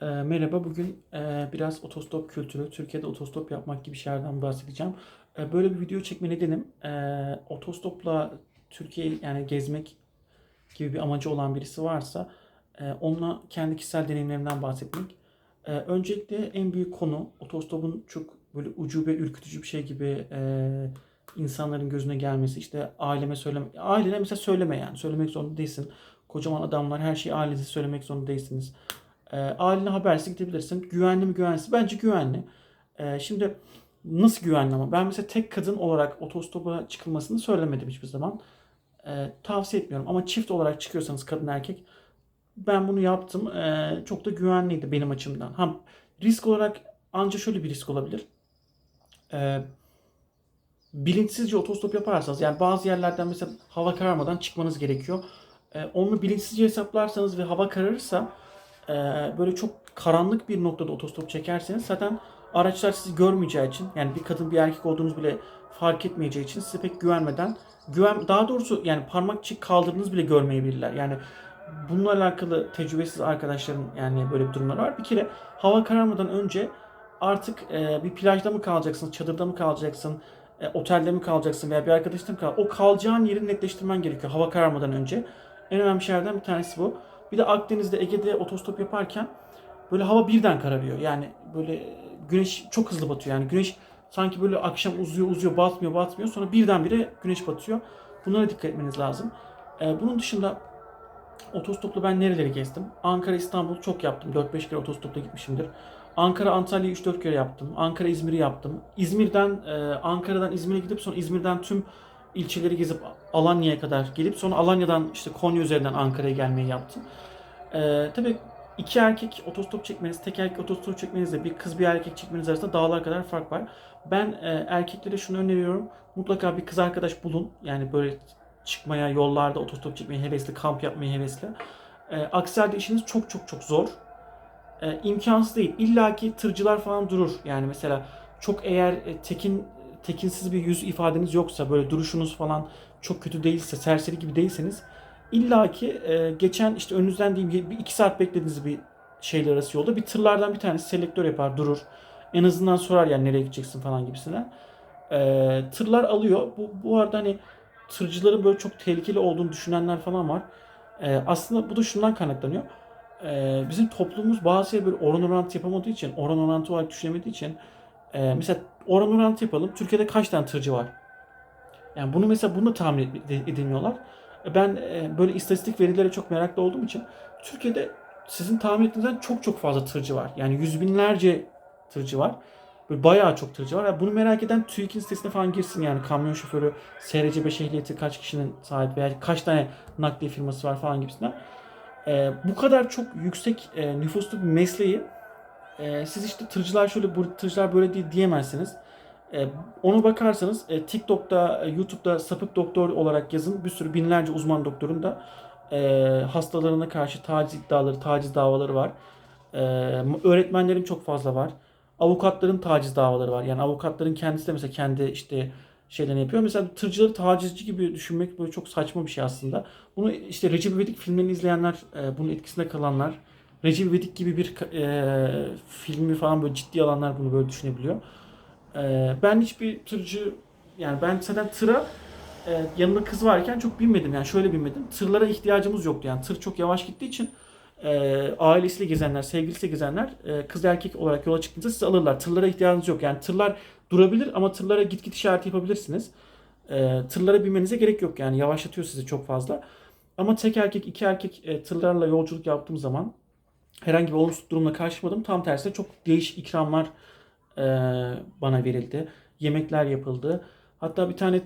Ee, merhaba, bugün e, biraz otostop kültürü, Türkiye'de otostop yapmak gibi şeylerden bahsedeceğim. E, böyle bir video çekme nedenim, e, otostopla Türkiye'yi yani gezmek gibi bir amacı olan birisi varsa, e, onunla kendi kişisel deneyimlerimden bahsetmek. E, öncelikle en büyük konu, otostopun çok böyle ucube, ürkütücü bir şey gibi e, insanların gözüne gelmesi. İşte aileme söyleme, ailene mesela söyleme yani, söylemek zorunda değilsin. Kocaman adamlar her şeyi ailenize söylemek zorunda değilsiniz. E, ailene habersiz gidebilirsin. Güvenli mi güvensiz? Bence güvenli. E, şimdi nasıl güvenli ama? Ben mesela tek kadın olarak otostopa çıkılmasını söylemedim hiçbir zaman. E, tavsiye etmiyorum. Ama çift olarak çıkıyorsanız kadın erkek ben bunu yaptım. E, çok da güvenliydi benim açımdan. Ha, risk olarak ancak şöyle bir risk olabilir. E, bilinçsizce otostop yaparsanız yani bazı yerlerden mesela hava kararmadan çıkmanız gerekiyor. E, onu bilinçsizce hesaplarsanız ve hava kararırsa e, böyle çok karanlık bir noktada otostop çekerseniz zaten araçlar sizi görmeyeceği için yani bir kadın bir erkek olduğunuz bile fark etmeyeceği için size pek güvenmeden güven daha doğrusu yani parmakçık kaldırdığınız bile görmeyebilirler. Yani bununla alakalı tecrübesiz arkadaşların yani böyle bir durumlar var. Bir kere hava kararmadan önce artık e, bir plajda mı kalacaksın, çadırda mı kalacaksın, e, otelde mi kalacaksın veya bir arkadaşla mı kal? O kalacağın yeri netleştirmen gerekiyor hava kararmadan önce. En önemli şeylerden bir tanesi bu. Bir de Akdeniz'de, Ege'de otostop yaparken böyle hava birden kararıyor. Yani böyle güneş çok hızlı batıyor. Yani güneş sanki böyle akşam uzuyor uzuyor batmıyor batmıyor sonra birdenbire güneş batıyor. Bunlara dikkat etmeniz lazım. Ee, bunun dışında otostopla ben nereleri gezdim? Ankara, İstanbul çok yaptım. 4-5 kere otostopla gitmişimdir. Ankara, Antalya'yı 3-4 kere yaptım. Ankara, İzmir'i yaptım. İzmir'den, e, Ankara'dan İzmir'e gidip sonra İzmir'den tüm ilçeleri gezip Alanya'ya kadar gelip sonra Alanya'dan işte Konya üzerinden Ankara'ya gelmeyi yaptım. Ee, tabii iki erkek otostop çekmeniz, tek erkek otostop çekmenizle bir kız bir erkek çekmeniz arasında dağlar kadar fark var. Ben e, erkeklere şunu öneriyorum. Mutlaka bir kız arkadaş bulun. Yani böyle çıkmaya, yollarda otostop çekmeye hevesli, kamp yapmaya hevesli. E, aksi halde işiniz çok çok çok zor. E, imkansız değil. İlla ki tırcılar falan durur. Yani mesela çok eğer e, tekin tekinsiz bir yüz ifadeniz yoksa, böyle duruşunuz falan çok kötü değilse, serseri gibi değilseniz illa ki e, geçen işte önünüzden diyeyim bir iki saat beklediğiniz bir şeyler arası yolda bir tırlardan bir tanesi selektör yapar, durur. En azından sorar yani nereye gideceksin falan gibisinden. E, tırlar alıyor. Bu, bu arada hani tırcıların böyle çok tehlikeli olduğunu düşünenler falan var. E, aslında bu da şundan kaynaklanıyor. E, bizim toplumumuz bazı şeyleri böyle oran orantı yapamadığı için, oran orantı olarak düşünemediği için e, mesela oran orantı yapalım. Türkiye'de kaç tane tırcı var? Yani bunu mesela bunu tahmin ed- edemiyorlar. Ben e, böyle istatistik verilere çok meraklı olduğum için Türkiye'de sizin tahmin ettiğinizden çok çok fazla tırcı var. Yani yüz binlerce tırcı var. Böyle bayağı çok tırcı var. Yani bunu merak eden TÜİK'in sitesine falan girsin yani kamyon şoförü, SRC 5 ehliyeti kaç kişinin sahip veya kaç tane nakliye firması var falan gibisinden. E, bu kadar çok yüksek e, nüfuslu bir mesleği e, siz işte tırcılar şöyle bu tırcılar böyle değil diyemezsiniz. E, onu bakarsanız e, TikTok'ta, e, YouTube'da sapık doktor olarak yazın. Bir sürü binlerce uzman doktorun da e, hastalarına karşı taciz iddiaları, taciz davaları var. E, öğretmenlerin çok fazla var. Avukatların taciz davaları var. Yani avukatların kendisi de mesela kendi işte şeylerini yapıyor. Mesela tırcıları tacizci gibi düşünmek böyle çok saçma bir şey aslında. Bunu işte Recep İvedik filmlerini izleyenler, e, bunun etkisinde kalanlar, Recep İvedik gibi bir e, filmi falan böyle ciddi alanlar bunu böyle düşünebiliyor. Ee, ben hiçbir tırcı yani ben zaten tıra e, yanında kız varken çok binmedim yani şöyle binmedim. Tırlara ihtiyacımız yoktu yani tır çok yavaş gittiği için e, ailesiyle gezenler, sevgilisiyle gezenler e, kız erkek olarak yola çıktığınızda sizi alırlar. Tırlara ihtiyacınız yok yani tırlar durabilir ama tırlara git git işareti yapabilirsiniz. E, tırlara binmenize gerek yok yani yavaşlatıyor sizi çok fazla. Ama tek erkek iki erkek e, tırlarla yolculuk yaptığım zaman herhangi bir olumsuz durumla karşılaşmadım. Tam tersine çok değişik ikramlar e, bana verildi. Yemekler yapıldı. Hatta bir tane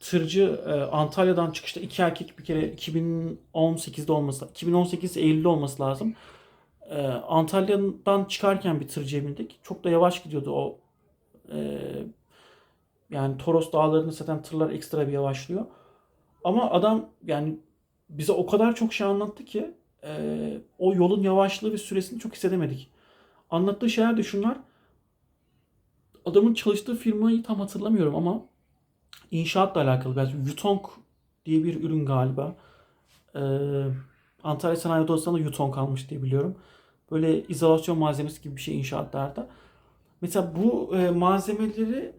tırcı e, Antalya'dan çıkışta iki erkek bir kere 2018'de olması 2018 Eylül'de olması lazım. E, Antalya'dan çıkarken bir tırcıya bindik. Çok da yavaş gidiyordu o. E, yani Toros dağlarını zaten tırlar ekstra bir yavaşlıyor. Ama adam yani bize o kadar çok şey anlattı ki e, o yolun yavaşlığı ve süresini çok hissedemedik. Anlattığı şeyler de şunlar adamın çalıştığı firmayı tam hatırlamıyorum ama inşaatla alakalı biraz Yutong diye bir ürün galiba. Ee, Antalya Sanayi Odası'nda da Yutong almış diye biliyorum. Böyle izolasyon malzemesi gibi bir şey inşaatlarda. Mesela bu e, malzemeleri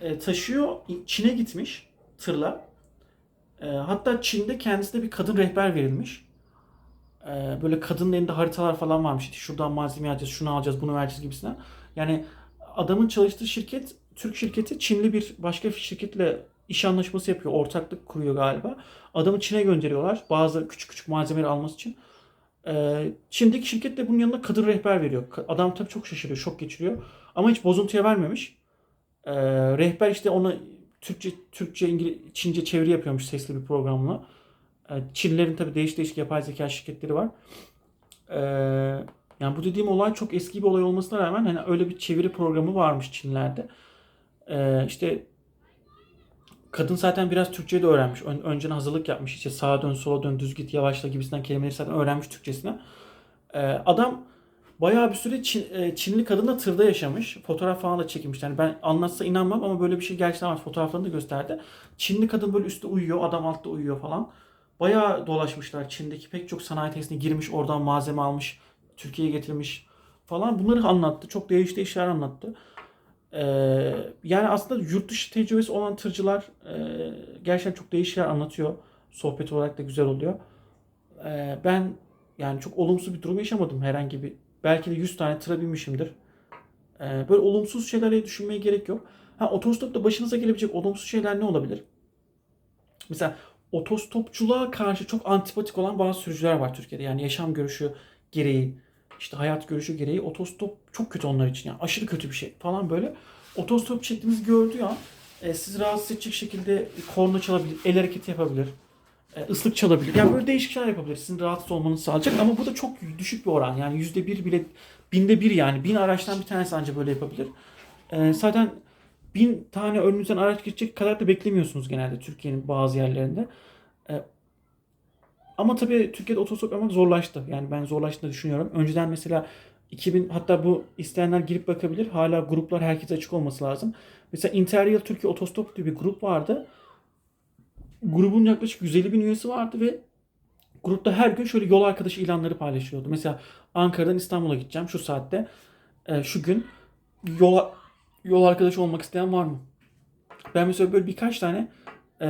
e, taşıyor. Çin'e gitmiş tırla. E, hatta Çin'de kendisine bir kadın rehber verilmiş. E, böyle kadının elinde haritalar falan varmış. İşte şuradan malzeme alacağız, şunu alacağız, bunu vereceğiz gibisinden. Yani adamın çalıştığı şirket, Türk şirketi Çinli bir başka bir şirketle iş anlaşması yapıyor. Ortaklık kuruyor galiba. Adamı Çin'e gönderiyorlar. Bazı küçük küçük malzemeleri alması için. Ee, Çin'deki şirket de bunun yanına kadın rehber veriyor. Adam tabii çok şaşırıyor, şok geçiriyor. Ama hiç bozuntuya vermemiş. Ee, rehber işte ona Türkçe, Türkçe, İngiliz, Çince çeviri yapıyormuş sesli bir programla. Ee, Çinlilerin tabii değişik değişik yapay zeka şirketleri var. Ee, yani bu dediğim olay çok eski bir olay olmasına rağmen hani öyle bir çeviri programı varmış Çinlerde. Ee, işte kadın zaten biraz Türkçeyi de öğrenmiş. Ön, önceden hazırlık yapmış. İşte sağa dön, sola dön, düz git, yavaşla gibisinden kelimeleri zaten öğrenmiş Türkçesine. Ee, adam bayağı bir süre Çin, e, Çinli kadınla tırda yaşamış. Fotoğraf falan da çekilmiş. Yani ben anlatsa inanmam ama böyle bir şey gerçekten var. Fotoğraflarını da gösterdi. Çinli kadın böyle üstte uyuyor, adam altta uyuyor falan. Bayağı dolaşmışlar. Çin'deki pek çok sanayi tesisine girmiş, oradan malzeme almış, Türkiye'ye getirmiş falan. Bunları anlattı. Çok değişik şeyler anlattı. Ee, yani aslında yurt dışı tecrübesi olan tırcılar e, gerçekten çok değişik şeyler anlatıyor. Sohbet olarak da güzel oluyor. Ee, ben yani çok olumsuz bir durum yaşamadım herhangi bir. Belki de 100 tane tıra binmişimdir. Ee, böyle olumsuz şeylerle düşünmeye gerek yok. Ha otostopta başınıza gelebilecek olumsuz şeyler ne olabilir? Mesela otostopçuluğa karşı çok antipatik olan bazı sürücüler var Türkiye'de. Yani yaşam görüşü gereği, işte hayat görüşü gereği otostop çok kötü onlar için. Yani aşırı kötü bir şey falan böyle. Otostop çektiğinizi gördüğü an e, sizi rahatsız edecek şekilde korna çalabilir, el hareketi yapabilir, e, ıslık çalabilir. Yani böyle değişik şeyler yapabilir. Sizin rahatsız olmanızı sağlayacak ama bu da çok düşük bir oran. Yani yüzde bir bile, binde bir yani. Bin araçtan bir tanesi ancak böyle yapabilir. E, zaten bin tane önünüzden araç geçecek kadar da beklemiyorsunuz genelde Türkiye'nin bazı yerlerinde. E, ama tabii Türkiye'de otostop yapmak zorlaştı. Yani ben zorlaştığını düşünüyorum. Önceden mesela 2000 hatta bu isteyenler girip bakabilir. Hala gruplar herkese açık olması lazım. Mesela Interrail Türkiye Otostop diye bir grup vardı. Grubun yaklaşık 150 bin üyesi vardı ve grupta her gün şöyle yol arkadaşı ilanları paylaşıyordu. Mesela Ankara'dan İstanbul'a gideceğim şu saatte. e, şu gün yol yol arkadaşı olmak isteyen var mı? Ben mesela böyle birkaç tane e,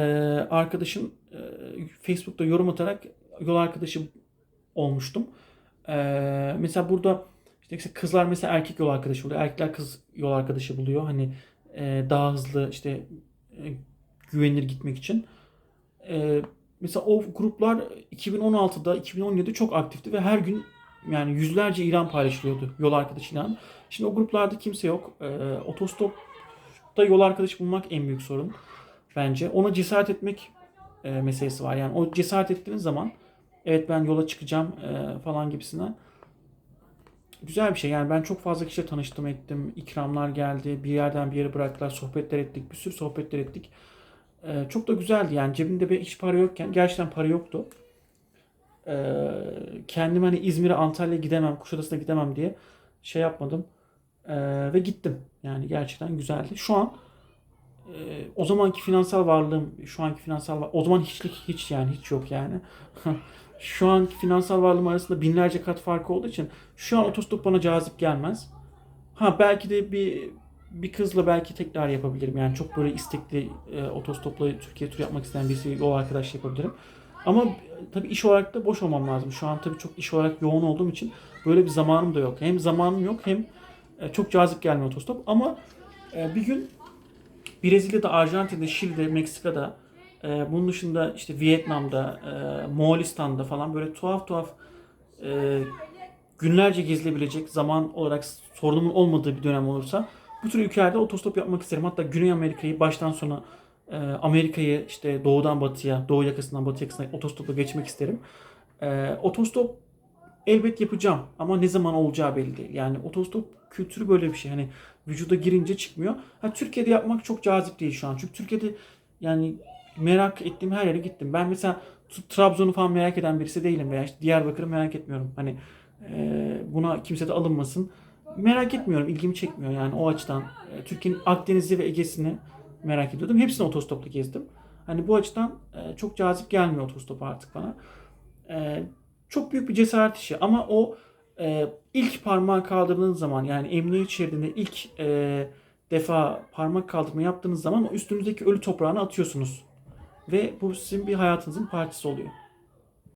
arkadaşın e, Facebook'ta yorum atarak yol arkadaşı olmuştum. E, mesela burada işte kızlar mesela erkek yol arkadaşı buluyor. Erkekler kız yol arkadaşı buluyor. Hani e, daha hızlı işte e, güvenilir gitmek için. E, mesela o gruplar 2016'da 2017'de çok aktifti ve her gün yani yüzlerce ilan paylaşılıyordu yol arkadaşı ilan. Şimdi o gruplarda kimse yok. E, otostopta yol arkadaşı bulmak en büyük sorun bence. Ona cesaret etmek e, meselesi var. Yani o cesaret ettiğiniz zaman evet ben yola çıkacağım e, falan gibisinden güzel bir şey. Yani ben çok fazla kişiyle tanıştım ettim. İkramlar geldi. Bir yerden bir yere bıraktılar. Sohbetler ettik. Bir sürü sohbetler ettik. E, çok da güzeldi. Yani cebimde bir hiç para yokken gerçekten para yoktu. E, kendim hani İzmir'e Antalya'ya gidemem, Kuşadası'na gidemem diye şey yapmadım. E, ve gittim. Yani gerçekten güzeldi. Şu an e, o zamanki finansal varlığım, şu anki finansal var, o zaman hiçlik hiç yani hiç yok yani. şu anki finansal varlığım arasında binlerce kat farkı olduğu için şu an otostop bana cazip gelmez. Ha belki de bir bir kızla belki tekrar yapabilirim. Yani çok böyle istekli e, otostopla Türkiye turu yapmak isteyen birisi yol arkadaş yapabilirim. Ama tabii iş olarak da boş olmam lazım. Şu an tabii çok iş olarak yoğun olduğum için böyle bir zamanım da yok. Hem zamanım yok hem e, çok cazip gelmiyor otostop. Ama e, bir gün Brezilya'da, Arjantin'de, Şili'de, Meksika'da, e, bunun dışında işte Vietnam'da, Moğolistan'da falan böyle tuhaf tuhaf günlerce gezilebilecek zaman olarak sorunumun olmadığı bir dönem olursa bu tür ülkelerde otostop yapmak isterim. Hatta Güney Amerika'yı baştan sona e, Amerika'yı işte doğudan batıya, doğu yakasından batı yakasına otostopla geçmek isterim. E, otostop elbet yapacağım ama ne zaman olacağı belli değil. Yani otostop kültürü böyle bir şey. Hani vücuda girince çıkmıyor. Ha, Türkiye'de yapmak çok cazip değil şu an. Çünkü Türkiye'de yani merak ettiğim her yere gittim. Ben mesela Trabzon'u falan merak eden birisi değilim veya işte Diyarbakır'ı merak etmiyorum. Hani e, buna kimse de alınmasın. Merak etmiyorum, ilgimi çekmiyor yani o açıdan. E, Türkiye'nin Akdeniz'i ve Ege'sini merak ediyordum. Hepsini otostopla gezdim. Hani bu açıdan e, çok cazip gelmiyor otostop artık bana. E, çok büyük bir cesaret işi ama o e, ilk parmağı kaldırdığınız zaman yani emniyet şeridinde ilk e, defa parmak kaldırma yaptığınız zaman o üstünüzdeki ölü toprağını atıyorsunuz. Ve bu sizin bir hayatınızın parçası oluyor.